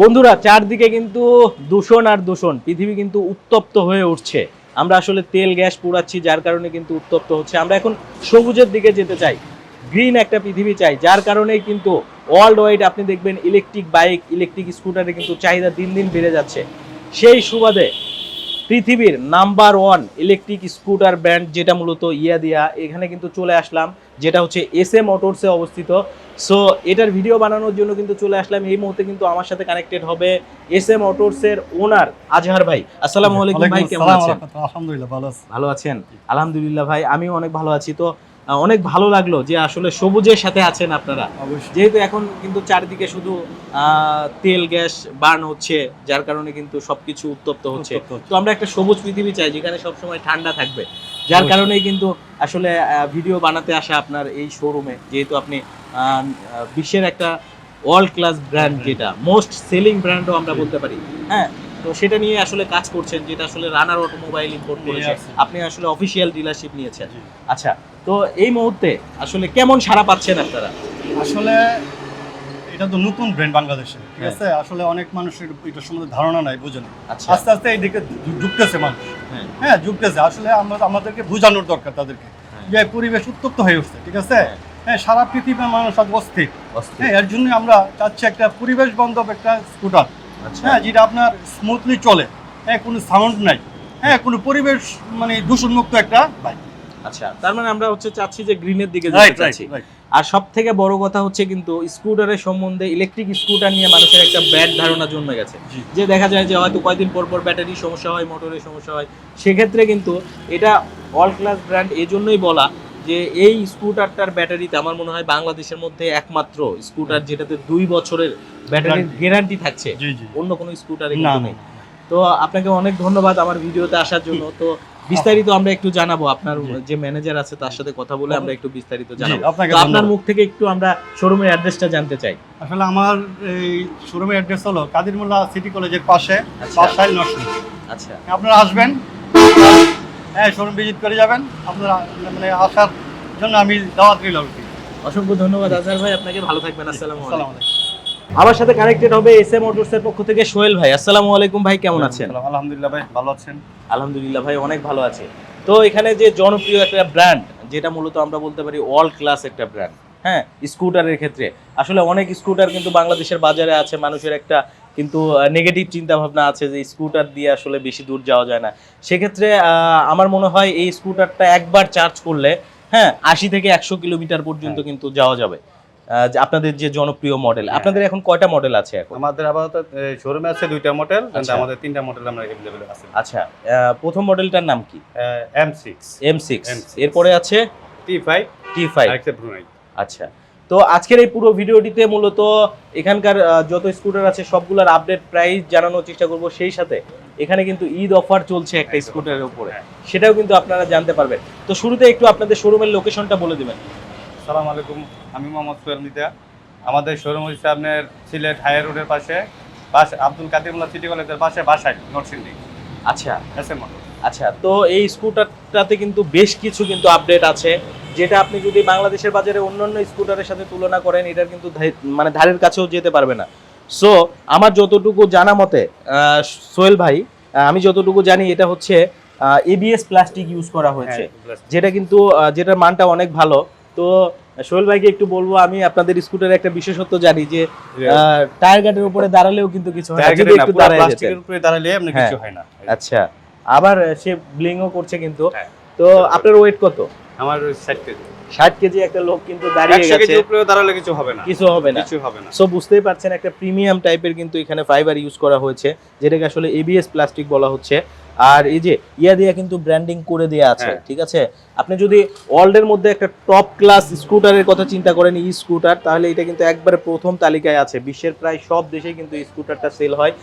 বন্ধুরা, চারদিকে কিন্তু দূষণ আর দূষণ। পৃথিবী কিন্তু উত্তপ্ত হয়ে উঠছে। আমরা আসলে তেল, গ্যাস পুড়াচ্ছি, যার কারণে কিন্তু উত্তপ্ত হচ্ছে। আমরা এখন সবুজের দিকে যেতে চাই। গ্রিন একটা পৃথিবী চাই, যার কারণেই কিন্তু ওয়ার্ল্ড ওয়াইড আপনি দেখবেন ইলেকট্রিক বাইক ইলেকট্রিক স্কুটারে কিন্তু চাহিদা দিন দিন বেড়ে যাচ্ছে। সেই সুবাদে পৃথিবীর number one electric scooter brand যেটা মূলত ইয়া দিয়া এখানে কিন্তু চলে আসলাম যেটা হচ্ছে এস এ মোটরসে অবস্থিত। সো এটার ভিডিও বানানোর জন্য কিন্তু চলে আসলাম। এই মুহূর্তে কিন্তু আমার সাথে কানেক্টেড হবে এস এ মোটরসের ওনার আজহার ভাই। আসসালামু আলাইকুম ভাই কেমন আছেন? আলহামদুলিল্লাহ ভালো আছি। ভালো আছেন? আলহামদুলিল্লাহ ভাই আমিও অনেক ভালো আছি। তো অনেক ভালো লাগল যে আসলে সবুজের সাথে আছেন আপনারা। যেহেতু এখন কিন্তু চারিদিকে শুধু তেল গ্যাস বার্ন হচ্ছে যার কারণে কিন্তু সবকিছু উত্তপ্ত হচ্ছে। তো আমরা একটা সবুজ পৃথিবী চাই যেখানে সবসময় ঠান্ডা থাকবে। যার। কারণেই কিন্তু আসলে ভিডিও বানাতে আসা আপনার এই শোরুমে যেহেতু আপনি বিশ্বের একটা ওয়ার্ল্ড ক্লাস ব্র্যান্ড যেটা মোস্ট সেলিং ব্র্যান্ডও আমরা বলতে পারি। হ্যাঁ তো সেটা নিয়ে আসলে কাজ করছেন যেটা আসলে রানার অটোমোবাইল ইম্পোর্ট করেছে। আপনি আসলে অফিসিয়াল ডিলারশিপ নিয়েছেন। আচ্ছা তো এই মুহূর্তে আসলে কেমন সাড়া পাচ্ছেন আপনারা? আসলে এটা তো নতুন ব্র্যান্ড বাংলাদেশে ঠিক হ্যাঁ। আছে? আসলে অনেক মানুষের এটা সম্বন্ধে ধারণা নাই বুঝে না আচ্ছা। আস্তে আস্তে এই দিকে ঢুকতেছে মানুষ। হ্যাঁ। হ্যাঁ ঢুকতেছে। আসলে আমরা আমাদেরকে বোঝানোর দরকার তাদেরকে। হ্যাঁ। যে পরিবেশ উত্তপ্ত হয়ে উঠছে ঠিক আছে? হ্যাঁ। হ্যাঁ সারা পৃথিবীর মানুষ আজ অস্থির। অস্থির। হ্যাঁ এর জন্য আমরা চাচ্ছি একটা পরিবেশ বান্ধব একটা স্কুটার আচ্ছা। হ্যাঁ যেটা আপনার স্মুথলি চলে। হ্যাঁ কোনো সাউন্ড নাই। হ্যাঁ কোনো পরিবেশ মানে দূষণমুক্ত একটা বাইক আচ্ছা তার মানে আমরা হচ্ছে চাচ্ছি যে গ্রিনের দিকে যেতে চাচ্ছি। আর সব থেকে বড় কথা হচ্ছে কিন্তু স্কুটারের সম্বন্ধে ইলেকট্রিক স্কুটার নিয়ে মানুষের একটা ব্যাড ধারণা জন্মে গেছে। যে দেখা যায় যে হয়তো কয়েকদিন পর পর ব্যাটারি সমস্যা হয় মোটরের সমস্যা হয়। সেক্ষেত্রে কিন্তু এটা অল ক্লাস ব্র্যান্ড এই জন্যই বলা যে এই স্কুটারটার ব্যাটারিতে আমার মনে হয় বাংলাদেশের মধ্যে একমাত্র স্কুটার যেটাতে দুই বছরের ব্যাটারির গ্যারান্টি থাকছে। অন্য কোনো স্কুটারে কিন্তু নেই। তো আপনাকে অনেক ধন্যবাদ আমার ভিডিওতে আসার জন্য। তো বিস্তারিত আমরা একটু জানাব আপনার যে ম্যানেজার আছে তার সাথে কথা বলে আমরা একটু বিস্তারিত জানাব। আপনার মুখ থেকে একটু আমরা শোরুমের অ্যাড্রেসটা জানতে চাই। আসলে আমার এই শোরুমের অ্যাড্রেস হলো কাদির মোল্লা সিটি কলেজের পাশে আচ্ছা। বাসাইল নরসিং আচ্ছা। আপনারা আসবেন। হ্যাঁ শোরুম ভিজিট করে যাবেন। আপনারা মানে আসার জন্য আমি দাওয়াত দিলাম অসংখ্য ধন্যবাদ। আজহার ভাই আপনাকে ভালো থাকবেন। আসসালামু আলাইকুম আসসালামু আলাইকুম। আমার সাথে কানেক্টেড হবে এস এম মোটরসের পক্ষ থেকে সোহেল ভাই। আসসালামু আলাইকুম ভাই কেমন আছেন? আলহামদুলিল্লাহ ভাই ভালো আছেন। আলহামদুলিল্লাহ ভাই অনেক ভালো আছে। তো এখানে যে জনপ্রিয় একটা ব্র্যান্ড যেটা মূলত আমরা বলতে পারি ওয়ার্ল্ড ক্লাস একটা ব্র্যান্ড হ্যাঁ স্কুটারের ক্ষেত্রে। আসলে অনেক স্কুটার কিন্তু বাংলাদেশের বাজারে আছে মানুষের একটা কিন্তু নেগেটিভ চিন্তা ভাবনা আছে যে স্কুটার দিয়ে আসলে বেশি দূর যাওয়া যায় না। সেক্ষেত্রে আহ, আমার মনে হয় এই স্কুটারটা একবার চার্জ করলে হ্যাঁ আশি থেকে একশো কিলোমিটার পর্যন্ত হ্যাঁ। কিন্তু যাওয়া যাবে। আপনাদের যে জনপ্রিয় মডেল আপনাদের এখন কয়টা মডেল আছে এখন আমাদের আপাতত শোরুমে আছে দুইটা মডেল কিন্তু আচ্ছা। আমাদের তিনটা মডেল আমরা अवेलेबल আছে আচ্ছা আহ, প্রথম মডেলটার নাম কি M six M six M6 এরপরে আছে টি ফাইভ টি ফাইভ আরেকটা ব্রুনাই আচ্ছা তো আজকের এই পুরো ভিডিওটিতে মূলত এখানকার আহ, যত স্কুটার আছে সবগুলোর আপডেট প্রাইস জানানোর চেষ্টা করব সেই সাথে এখানে কিন্তু ঈদ অফার চলছে একটা একদম। স্কুটারের উপরে হ্যাঁ। সেটাও কিন্তু আপনারা জানতে পারবেন তো শুরুতে একটু আপনাদের শোরুমের লোকেশনটা বলে দিবেন সালাম আলাইকুম আমি মোহাম্মদ সোহেল মিতা আমাদের শোরুম হচ্ছে আপনার সিলেট হায়ার রোডের পাশে পাশে আব্দুল কাদির মোল্লা সিটি কলেজের পাশে বাসায় নরসিংদী। আচ্ছা। এস এম আচ্ছা তো এই স্কুটারটাতে কিন্তু বেশ কিছু কিন্তু আপডেট আছে যেটা আপনি যদি বাংলাদেশের বাজারে অন্যান্য স্কুটারের সাথে তুলনা করেন এটার কিন্তু মানে ধারের কাছেও যেতে পারবে না। সো আমার যতটুকু জানা মতে সোহেল ভাই আমি যতটুকু জানি এটা হচ্ছে এবিএস প্লাস্টিক ইউজ করা হয়েছে হ্যাঁ, যেটা কিন্তু যেটার মানটা অনেক ভালো। তো সোহেল ভাইকে একটু বলব আমি আপনাদের স্কুটারের একটা বিশেষত্ব জানি যে টায়ার গার্ডের উপরে দাঁড়ালেও কিন্তু কিছু হয় না, যদি একটু দাঁড়ায়। প্লাস্টিকের উপরে দাঁড়ালে আপনি হ্যাঁ। কিছু হয় না। আচ্ছা আবার সে ব্লিংও করছে কিন্তু। হ্যাঁ। তো আপনার ওয়েট কত? আমার ওই ষাট কেজি। ষাট কেজি একটা লোক কিন্তু দাঁড়িয়ে গেছে। কেজি উপরে দাঁড়ালে কিছু হবে না। কিছু হবে না। কিছু হবে না। সো বুঝতেই পারছেন একটা প্রিমিয়াম টাইপের কিন্তু এখানে ফাইবার ইউজ করা হয়েছে যেটাকে আসলে এবিএস প্লাস্টিক বলা হচ্ছে। আর এই যে ইয়া দিয়া কিন্তু ব্র্যান্ডিং করে দেওয়া আছে হ্যাঁ। ঠিক আছে? আপনি যদি ওয়ার্ল্ডের মধ্যে একটা টপ ক্লাস স্কুটারের কথা চিন্তা করেন ই স্কুটার তাহলে এটা কিন্তু একবারে প্রথম তালিকায় আছে। বিশ্বের প্রায় সব দেশেই কিন্তু স্কুটারটা সেল হয়।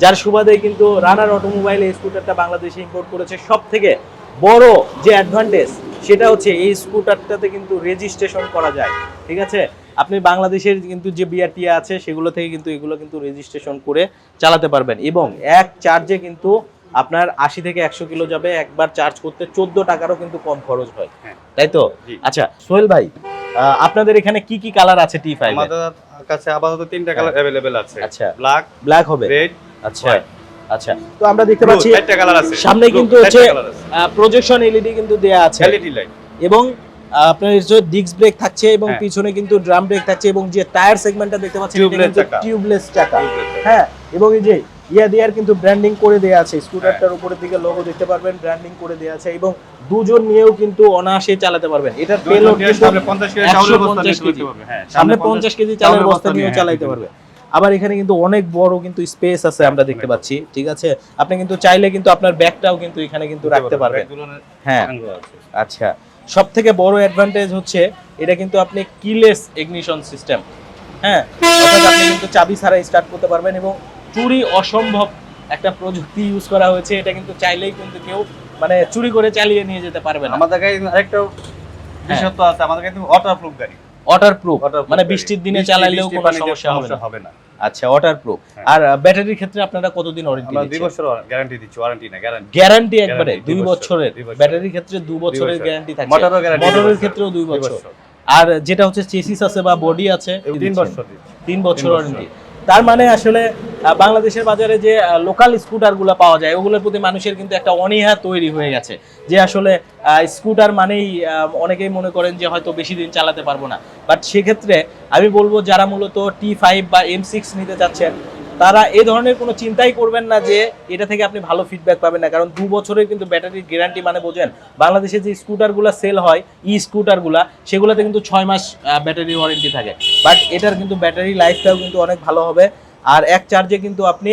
যার সুবাদে কিন্তু রানার অটোমোবাইল এই স্কুটারটা বাংলাদেশে ইম্পোর্ট করেছে। সব থেকে বড় যে অ্যাডভান্টেজ সেটা হচ্ছে এই স্কুটারটাতে কিন্তু রেজিস্ট্রেশন করা যায় ঠিক আছে? আপনি বাংলাদেশের কিন্তু যে বিআরটিএ আছে সেগুলো থেকে কিন্তু এগুলো কিন্তু রেজিস্ট্রেশন করে চালাতে পারবেন। এবং এক চার্জে কিন্তু আপনার আশি থেকে একশো কিলো যাবে একবার চার্জ করতে চোদ্দ টাকারও কিন্তু কম খরচ হয়। হ্যাঁ। তাই তো? আচ্ছা সোহেল ভাই আপনাদের এখানে কি কি কালার আছে টি ফাইভ আমাদের কাছে আপাতত তিনটা কালার অ্যাভেলেবেল আছে। আচ্ছা। ব্ল্যাক ব্ল্যাক হবে। রেড আচ্ছা। আচ্ছা। তো আমরা দেখতে পাচ্ছি চারটা কালার আছে। সামনে কিন্তু হচ্ছে। প্রজেকশন এলইডি কিন্তু দেয়া আছে। এলইডি লাইট এবং আপনার ডিস্ক ব্রেক থাকছে এবং হ্যাঁ। পিছনে কিন্তু ড্রাম ব্রেক থাকছে এবং যে টায়ার সেগমেন্টটা দেখতে পাচ্ছেন টিউবলেস চাকা। হ্যাঁ এবং এই যে ইয়া দেয়ার কিন্তু ব্র্যান্ডিং করে দেয়া আছে। স্কুটারটার উপরের দিকে লোগো দেখতে পারবেন ব্র্যান্ডিং করে দেয়া আছে এবং দুজন নিয়েও কিন্তু অনায়াসে চালাতে পারবেন। পেলোড কিন্তু সামনে 50 কেজি চাউলের বস্তা 150 নিয়ে কেজি। চলতে পারবে। হ্যাঁ সামনে পঞ্চাশ কেজি চালের বস্তা নিয়েও নিয়ে, চালাইতে হ্যাঁ, পারবে। আবার এখানে কিন্তু অনেক বড় কিন্তু স্পেস আছে আমরা দেখতে পাচ্ছি ঠিক আছে? আপনি কিন্তু চাইলে কিন্তু আপনার ব্যাগটাও কিন্তু এখানে কিন্তু রাখতে পারবেন। হ্যাঁ। আচ্ছা। সব থেকে বড় অ্যাডভান্টেজ হচ্ছে এটা কিন্তু আপনি কিলেস ইগনিশন সিস্টেম হ্যাঁ? অর্থাৎ আপনি কিন্তু চাবি ছাড়া স্টার্ট করতে পারবেন এবং চুরি অসম্ভব একটা প্রযুক্তি ইউজ করা হয়েছে। এটা কিন্তু চাইলেই কিন্তু কেউ মানে চুরি করে চালিয়ে নিয়ে যেতে পারবে না। আমাদের গাড়ি আরেকটা। বিশেষত্ব আছে। আমাদের কিন্তু ওয়াটার প্রুফ গাড়ি। ওয়াটার প্রুফ Waterproof মানে বৃষ্টির দিনে বৃষ্টি কোনো সমস্যা হবে না। আচ্ছা ওয়াটার প্রুফ হ্যাঁ। আর ব্যাটারির ক্ষেত্রে আপনারা কতদিন ওয়ারেন্টি আমরা দুই বছর গ্যারান্টি দিচ্ছি। ওয়ারেন্টি না গ্যারান্টি গ্যারান্টি একবারে Guarantee, দুই দুই বছরের ব্যাটারির ক্ষেত্রে দু বছরের গ্যারান্টি মোটরও guarantee দুই মোটরের ক্ষেত্রেও দুই দুই বছর। বছর। আর যেটা হচ্ছে চেসিস আছে বা বডি আছে তিন বছর দিচ্ছি। তিন বছর ওয়ারেন্টি তার মানে আসলে বাংলাদেশের বাজারে যে লোকাল স্কুটারগুলো পাওয়া যায়, ওগুলোর প্রতি মানুষের কিন্তু একটা অনীহা তৈরি হয়ে গেছে। যে আসলে স্কুটার মানেই অনেকেই মনে করেন যে হয়তো বেশি দিন চালাতে পারব না। বাট সেক্ষেত্রে আমি বলব, যারা মূলত টি ফাইভ বা এম সিক্স নিতে চাচ্ছেন, তারা এ ধরনের কোনো চিন্তাই করবেন না যে, এটা থেকে আপনি ভালো ফিডব্যাক পাবেন না। কারণ দু বছরের কিন্তু ব্যাটারির গ্যারান্টি মানে বোঝেন, বাংলাদেশে যে স্কুটারগুলো সেল হয় ই স্কুটারগুলা সেগুলোতে কিন্তু ছয় মাস ব্যাটারি ওয়ারেন্টি থাকে। বাট এটার কিন্তু ব্যাটারি লাইফটাও কিন্তু অনেক ভালো হবে। আর এক চার্জে কিন্তু আপনি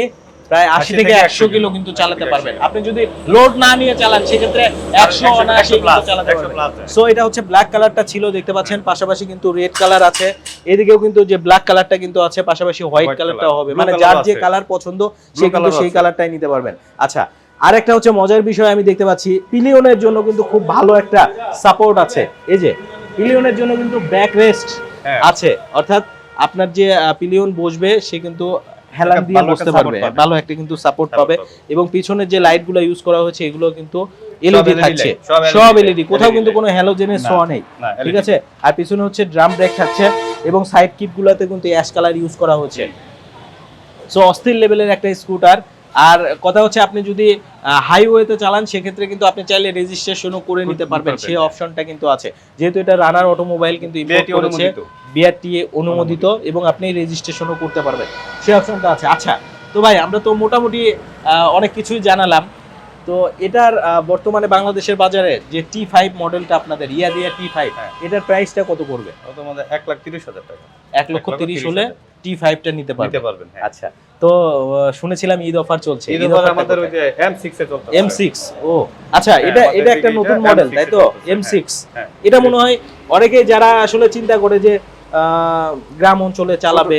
প্রায় আশি থেকে একশো কিলো কিন্তু চালাতে পারবেন। আপনি যদি লোড না নিয়ে চালান সেক্ষেত্রে একশো অনায়াসে চালাতে পারবেন। সো এটা হচ্ছে ব্ল্যাক কালারটা ছিল দেখতে পাচ্ছেন পাশাপাশি কিন্তু রেড কালার আছে। এদিকেও কিন্তু যে ব্ল্যাক কালারটা কিন্তু আছে পাশাপাশি হোয়াইট কালারটাও হবে। মানে যার যে কালার পছন্দ সে কিন্তু সেই কালারটাই নিতে পারবেন। আচ্ছা আরেকটা হচ্ছে মজার বিষয় আমি দেখতে পাচ্ছি পিলিয়নের জন্য কিন্তু খুব ভালো একটা সাপোর্ট আছে। এই যে পিলিয়নের জন্য কিন্তু ব্যাক রেস্ট। আছে। অর্থাৎ আপনার যে পিলিয়ন বসবে সে কিন্তু হেলান দিয়ে বসতে পারবে। ভালো একটা কিন্তু সাপোর্ট পাবে। এবং পিছনের যে লাইটগুলো ইউজ করা হয়েছে এগুলো কিন্তু এলইডি থাকছে। সব এলইডি কোথাও কিন্তু কোনো হ্যালোজেনের ছোঁয়া নেই। ঠিক আছে? আর পিছনে হচ্ছে ড্রাম ব্রেক থাকছে এবং সাইড কিট গুলাতে কিন্তু অ্যাশ কালার ইউজ করা হয়েছে সো অস্থির লেভেলের একটা স্কুটার আর কথা হচ্ছে আপনি যদি হাইওয়েতে চালান সেক্ষেত্রে কিন্তু আপনি চাইলে রেজিস্ট্রেশনও করে নিতে পারবেন। সেই। অপশনটা কিন্তু আছে। যেহেতু এটা রানার অটোমোবাইল কিন্তু করেছে বিআরটিএ অনুমোদিত এবং আপনি রেজিস্ট্রেশনও করতে পারবেন। সেই অপশনটা আছে। আচ্ছা তো ভাই আমরা তো মোটামুটি আহ, অনেক কিছুই জানালাম। তো এটার বর্তমানে বাংলাদেশের বাজারে যে টি ফাইভ মডেলটা আপনাদের ইয়া দিয়া টি ফাইভ। এটার প্রাইসটা কত করবে তোমাদের এক লাখ তিরিশ হাজার টাকা। এক লক্ষ তিরিশ হলে। টি ফাইভটা নিতে পারবেন হ্যাঁ। আচ্ছা তো শুনেছিলাম ঈদ অফার চলছে। ঈদ উপর আমাদের ওই যে এম সিক্স এ চলতে এম সিক্স ও। আচ্ছা হ্যাঁ, এটা এটা একটা নতুন মডেল তাই তো? চলতেছে, এম সিক্স হ্যাঁ এটা মনে হয় অনেকে যারা আসলে চিন্তা করে যে আহ, গ্রাম অঞ্চলে চালাবে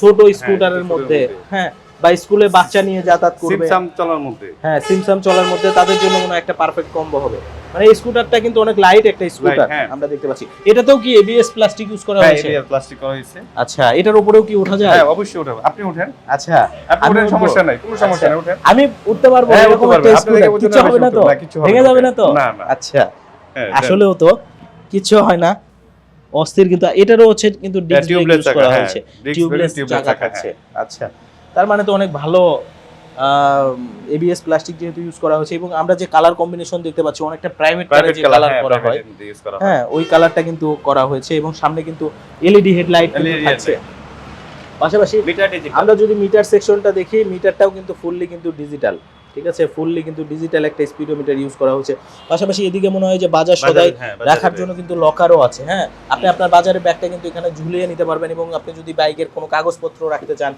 ছোট স্কুটারের মধ্যে হ্যাঁ বা স্কুলে বাচ্চা নিয়ে যাতায়াত করবে। সিমসাম চলার মধ্যে। হ্যাঁ সিমসাম চলার মধ্যে তাদের জন্য মনে একটা পারফেক্ট কম্বো হবে। মানে এই স্কুটারটা কিন্তু অনেক লাইট একটা স্কুটার হ্যাঁ। আমরা দেখতে পাচ্ছি। এটাতেও কি এবিএস প্লাস্টিক ইউজ করা হ্যাঁ হয়েছে? এরিয়ার প্লাস্টিক করা হয়েছে। আচ্ছা এটার উপরেও কি ওঠা যায়? হ্যাঁ অবশ্যই উঠাবো আপনি উঠেন আচ্ছা আপনি উঠবো? সমস্যা নাই কোনো সমস্যা আচ্ছা। নাই উঠেন আমি উঠতে পারব হ্যাঁ, এরকম একটা scooter। থেকে হবে না তো? ভেঙে যাবে না তো? না, না। আচ্ছা আসলেও তো কিছু হয় না। অস্থির কিন্তু এটারও হচ্ছে কিন্তু ডিস্ক ইউজ করা হ্যাঁ হয়েছে। টিউবলেস চাকা চাকা, আচ্ছা তার মানে তো অনেক ভালো এবিএস প্লাস্টিক যেহেতু ইউজ করা হয়েছে এবং আমরা যে কালার কম্বিনেশন দেখতে পাচ্ছি অনেকটা প্রাইভেট কালার যে কালার কালার করা হয়। হয়। হ্যাঁ ওই কালারটা কিন্তু করা হয়েছে এবং সামনে কিন্তু এলইডি হেডলাইট আছে থাকছে। পাশাপাশি আমরা যদি মিটার সেকশনটা দেখি মিটারটাও কিন্তু ফুললি কিন্তু ডিজিটাল ঠিক আছে? ফুললি কিন্তু ডিজিটাল একটা স্পিডোমিটার ইউজ করা হয়েছে। পাশাপাশি এদিকে মনে হয় যে বাজার সদাই হ্যাঁ, রাখার জন্য কিন্তু লকারও আছে হ্যাঁ? আপনি আপনার বাজারের ব্যাগটা কিন্তু এখানে ঝুলিয়ে নিতে পারবেন এবং আপনি যদি বাইকের কোনো কাগজপত্র রাখতে চান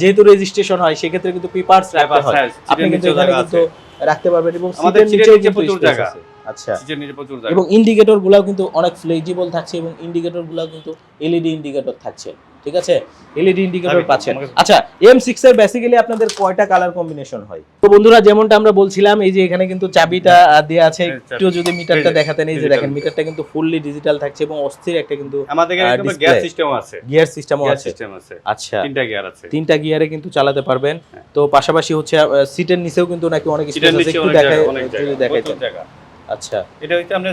যেহেতু রেজিস্ট্রেশন হয় সেক্ষেত্রে কিন্তু পেপারস রাখতে হয়। হ্যাঁ, আপনি কিন্তু এখানে কিন্তু রাখতে পারবেন এবং সিটের নিচেও নিচে কিন্তু প্রচুর জায়গা। আছে। আচ্ছা। এবং ইন্ডিকেটর গুলাও কিন্তু অনেক ফ্লেক্সিবল থাকছে এবং ইন্ডিকেটর গুলাও কিন্তু এলইডি ইন্ডিকেটর থাকছে। ঠিক আছে? এলইডি ইন্ডিকেটর পাচ্ছেন। আচ্ছা এম সিক্স এর বেসিক্যালি আপনাদের কয়টা কালার কম্বিনেশন হয়? তো বন্ধুরা যেমনটা আমরা বলছিলাম এই যে এখানে কিন্তু চাবিটা আহ, দেয়া আছে হ্যাঁ, একটু যদি মিটারটা দেখাতেন এই যে দেখেন মিটারটা কিন্তু ফুললি ডিজিটাল থাকছে এবং অস্থির একটা কিন্তু আমাদের এখানে কিন্তু display। সিস্টেম আছে। গিয়ার সিস্টেমও আছে। সিস্টেম আছে। আচ্ছা। তিনটা গিয়ার আছে। তিনটা গিয়ারে কিন্তু চালাতে পারবেন। হ্যাঁ। তো পাশাপাশি হচ্ছে সিটের নিচেও কিন্তু নাকি অনেক স্পেস আছে। একটু অনেক যদি দেখাইতেন আচ্ছা। এটা হচ্ছে আমরা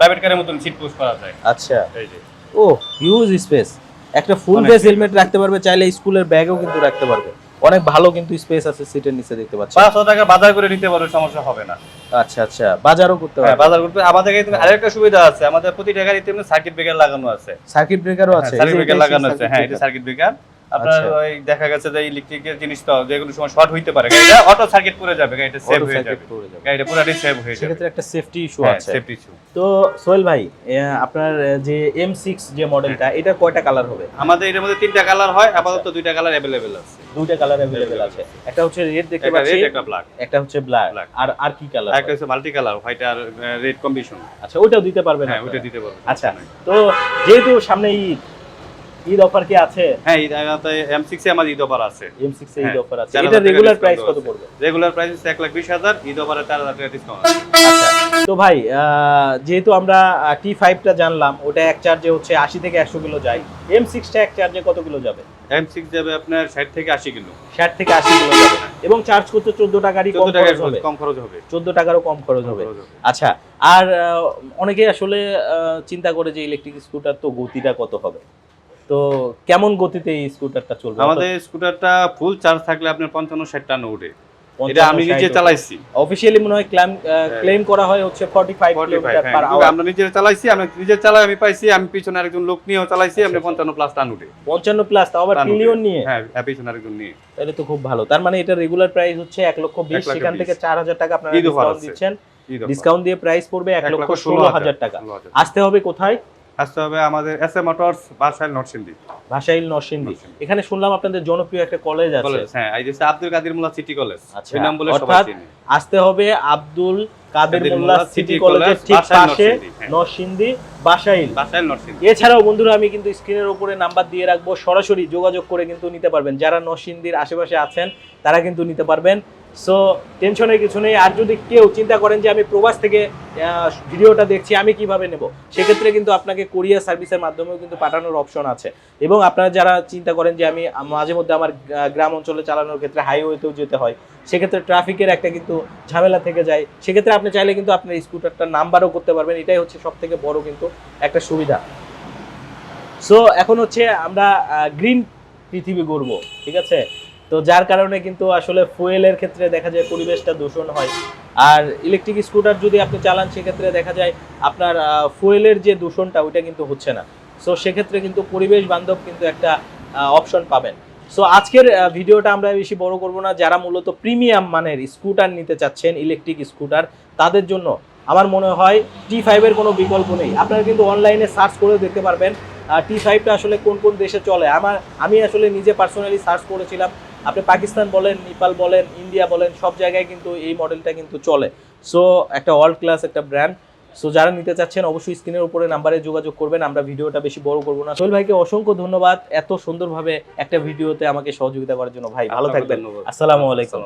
প্রাইভেট কারের মতন সিট পোস্ট করা যায়। আচ্ছা। এই যে। ও হিউজ স্পেস একটা ফুল ফেস হেলমেট রাখতে পারবে চাইলে স্কুলের ব্যাগও কিন্তু রাখতে পারবে। অনেক ভালো কিন্তু স্পেস আছে সিটের নিচে দেখতে পাচ্ছি। পাঁচশো টাকা বাজার করে নিতে পারবে সমস্যা হবে না। আচ্ছা আচ্ছা। বাজারও করতে হ্যাঁ পারবে। বাজার করতে আমাদের এখানে আরেকটা সুবিধা আছে। আমাদের প্রতিটা গাড়িতে সার্কিট ব্রেকার লাগানো আছে। সার্কিট ব্রেকারও আছে। সার্কিট ব্রেকার লাগানো আছে। হ্যাঁ এটা সার্কিট ব্রেকার আপনার আচ্ছা। ওই দেখা গেছে যে ইলেকট্রিকের জিনিস তো যেগুলো সময় শর্ট হইতে পারে। গাড়িটা অটো সার্কিট করে যাবে গাড়িটা সেভ হয়ে যাবে। গাড়িটা পুরোটাই সেভ হয়ে যাবে। সেক্ষেত্রে একটা সেফটি ইস্যু হ্যাঁ আছে। সেফটি ইস্যু তো সোহেল ভাই আপনার যে এম সিক্স যে মডেলটা এটা কয়টা কালার হবে? আমাদের এটার মধ্যে তিনটা কালার হয়। আপাতত দুইটা কালার অ্যাভেলেবেল আছে। দুইটা কালার অ্যাভেলেবেল আছে। একটা হচ্ছে রেড দেখতে পাচ্ছি। রেড একটা ব্ল্যাক একটা হচ্ছে ব্ল্যাক আর আর কি কালার একটা হচ্ছে মাল্টি কালার হোয়াইট আর রেড কম্বিনেশন আচ্ছা ওইটাও দিতে পারবেন হ্যাঁ? ওইটা দিতে পারব আচ্ছা তো যেহেতু সামনে ঈদ ঈদ অফার কি আছে? হ্যাঁ এম সিক্স আমার ঈদ অফার আছে। এম সিক্স ঈদ হ্যাঁ, অফার আছে। এটা রেগুলার প্রাইস কত পড়বে? রেগুলার প্রাইস হচ্ছে এক লাখ বিশ হাজার ঈদ অফারে চার হাজার টাকা ডিসকাউন্ট আচ্ছা তো ভাই যেহেতু আমরা টি ফাইভটা জানলাম ওটা এক চার্জে হচ্ছে আশি থেকে একশো কিলো যায়। এম সিক্সটা এক চার্জে কত কিলো যাবে? এম সিক্স যাবে আপনার ষাট থেকে আশি কিলো। ষাট থেকে আশি কিলো যাবে। এবং চার্জ করতে চোদ্দ টাকারই কম খরচ হবে। কম খরচ হবে। চোদ্দ টাকারও কম খরচ হবে। আচ্ছা আর অনেকে আসলে চিন্তা করে যে ইলেকট্রিক স্কুটার তো গতিটা কত হবে? তো কেমন গতিতে এই স্কুটারটা চলবে? আমাদের স্কুটারটা ফুল চার্জ থাকলে আপনার পঞ্চান্ন ষাট টান উঠে এটা আমি নিজে চালাইছি। অফিসিয়ালি মনে হয় ক্লেম ক্লেম করা হয় হচ্ছে 45 45 কিলোমিটার হ্যাঁ, পার আওয়ার আমরা নিজে চালাইছি আমি নিজে চালাই আমি পাইছি আমি পিছনে আরেকজন লোক নিয়েও চালাইছি আচ্ছা, আমি পঞ্চান্ন প্লাস টান উঠে। 55 প্লাস তাও আবার নিয়ে? হ্যাঁ হ্যাঁ, পিছনে আরেকজন নিয়ে। তাহলে তো খুব ভালো। তার মানে এটা রেগুলার প্রাইস হচ্ছে 1 লক্ষ 20 সেখান। থেকে 4000 টাকা আপনারা ডিসকাউন্ট দিচ্ছেন। ডিসকাউন্ট দিয়ে প্রাইস পড়বে 1 এক লক্ষ লক্ষ 16000 টাকা। আসতে হবে কোথায়? আসতে হবে আমাদের S A motors Basail Narsingdi Bhashail Narsingdi. এখানে শুনলাম আপনাদের জনপ্রিয় একটা কলেজ আছে। হ্যাঁ এই যে আব্দুল কাদির মোল্লা সিটি কলেজ আচ্ছা, ওই নাম বলে সবাই চিনে। আসতে হবে আব্দুল কাদের মোল্লা সিটি কলেজের কলেজ, ঠিক বাসাইল পাশে। নরসিংদী বাসাইল। বাসাইল নরসিংদী। এছাড়াও বন্ধুরা আমি কিন্তু স্ক্রিনের উপরে নাম্বার দিয়ে রাখব। সরাসরি যোগাযোগ করে কিন্তু নিতে পারবেন। যারা নরসিংদীর আশেপাশে আছেন তারা কিন্তু নিতে পারবেন। সো টেনশনের কিছু নেই। আর যদি কেউ চিন্তা করেন যে আমি প্রবাস থেকে ভিডিওটা দেখছি আমি কীভাবে নেব? সেক্ষেত্রে কিন্তু আপনাকে কোরিয়ার সার্ভিসের মাধ্যমেও কিন্তু পাঠানোর অপশন আছে। এবং আপনারা যারা চিন্তা করেন যে আমি মাঝে মধ্যে আমার গ্রাম অঞ্চলে চালানোর ক্ষেত্রে হাইওয়েতেও যেতে হয় সেক্ষেত্রে ট্রাফিকের একটা কিন্তু ঝামেলা থেকে যায়। সেক্ষেত্রে আপনি চাইলে কিন্তু আপনার স্কুটারটার নাম্বারও করতে পারবেন। এটাই হচ্ছে সব থেকে বড় কিন্তু একটা সুবিধা। সো এখন হচ্ছে আমরা গ্রিন পৃথিবী গড়বো, ঠিক আছে? তো যার কারণে কিন্তু আসলে ফুয়েলের ক্ষেত্রে দেখা যায় পরিবেশটা দূষণ হয়। আর ইলেকট্রিক স্কুটার যদি আপনি চালান, সেক্ষেত্রে দেখা যায় আপনার ফুয়েলের যে দূষণটা, ওইটা কিন্তু হচ্ছে না। সো সেক্ষেত্রে কিন্তু পরিবেশ বান্ধব কিন্তু একটা অপশন পাবেন। সো আজকের ভিডিওটা আমরা বেশি বড় করব না। যারা মূলত প্রিমিয়াম মানের স্কুটার নিতে চাচ্ছেন ইলেকট্রিক স্কুটার তাদের জন্য আমার মনে হয় টি ফাইভের কোনো বিকল্প নেই। আপনারা কিন্তু অনলাইনে সার্চ করে দেখতে পারবেন টি ফাইভটা আসলে কোন কোন দেশে চলে। আমার আমি আসলে নিজে পার্সোনালি সার্চ করেছিলাম। আপনি পাকিস্তান বলেন নেপাল বলেন ইন্ডিয়া বলেন সব জায়গায় কিন্তু এই মডেলটা কিন্তু চলে। সো একটা ওয়ার্ল্ড ক্লাস একটা ব্র্যান্ড সো যারা নিতে চাচ্ছেন অবশ্যই স্ক্রিনের উপরে নাম্বারে যোগাযোগ করবেন। আমরা ভিডিওটা বেশি বড় করব না। সোহেল ভাইকে অসংখ্য ধন্যবাদ। এত সুন্দরভাবে একটা ভিডিওতে আমাকে সহযোগিতা করার জন্য। ভাই ভালো থাকবেন। আসসালামু আলাইকুম।